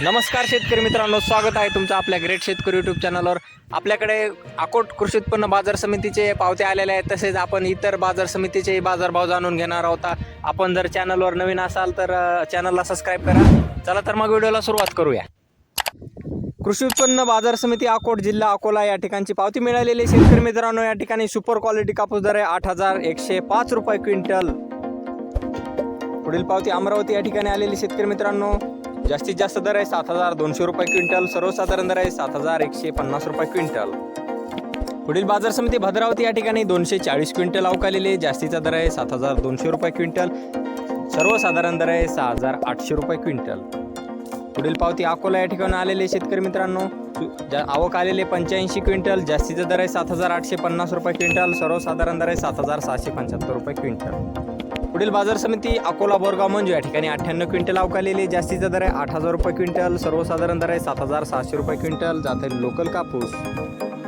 नमस्कार शेतकरी मित्रांनो स्वागत आहे तुमचं आपल्या ग्रेट शेतकरी यूट्यूब चॅनलवर आपल्याकडे अकोट कृषी उत्पन्न बाजार समितीचे पावते आलेले आहेत तसेच आपण इतर बाजार समितीचे बाजारभाव जाणून घेणार आहोत. आपण जर चॅनलवर नवीन असाल तर चॅनलला सबस्क्राईब करा. चला तर मग व्हिडिओला सुरुवात करूया. कृषी उत्पन्न बाजार समिती अकोट जिल्हा अकोला या ठिकाणची पावती मिळालेली शेतकरी मित्रांनो या ठिकाणी सुपर क्वालिटी कापूस दर आहे आठ हजार एकशे पाच रुपये क्विंटल. पुढील पावती अमरावती या ठिकाणी आलेली शेतकरी मित्रांनो. जास्तीत जास्त दर आहे सात हजार दोनशे रुपये क्विंटल सर्वसाधारण दर आहे सात हजार एकशे पन्नास रुपये क्विंटल. पुढील बाजार समिती भद्रावती या ठिकाणी दोनशे चाळीस क्विंटल अवकालेले आहे. जास्तीचा दर आहे सात हजार दोनशे रुपये क्विंटल सर्वसाधारण दर आहे सहा हजार आठशे रुपये क्विंटल. पुढील पावती अकोला या ठिकाणी आलेले शेतकरी मित्रांनो. ज्या आवक आलेले पंच्याऐंशी क्विंटल जास्तीचा दर आहे सात हजार आठशे पन्नास रुपये क्विंटल सर्वसाधारण दर आहे सात हजार सहाशे पंच्याहत्तर रुपये क्विंटल. पुढील बाजार समिती अकोला बोरगाव मंजू या ठिकाणी अठ्ठ्याण्णव क्विंटल अवकालेली जास्तीचा दर आहे आठ हजार रुपये क्विंटल सर्वसाधारण दर आहे सात हजार सहाशे रुपये क्विंटल जाते लोकल कापूस.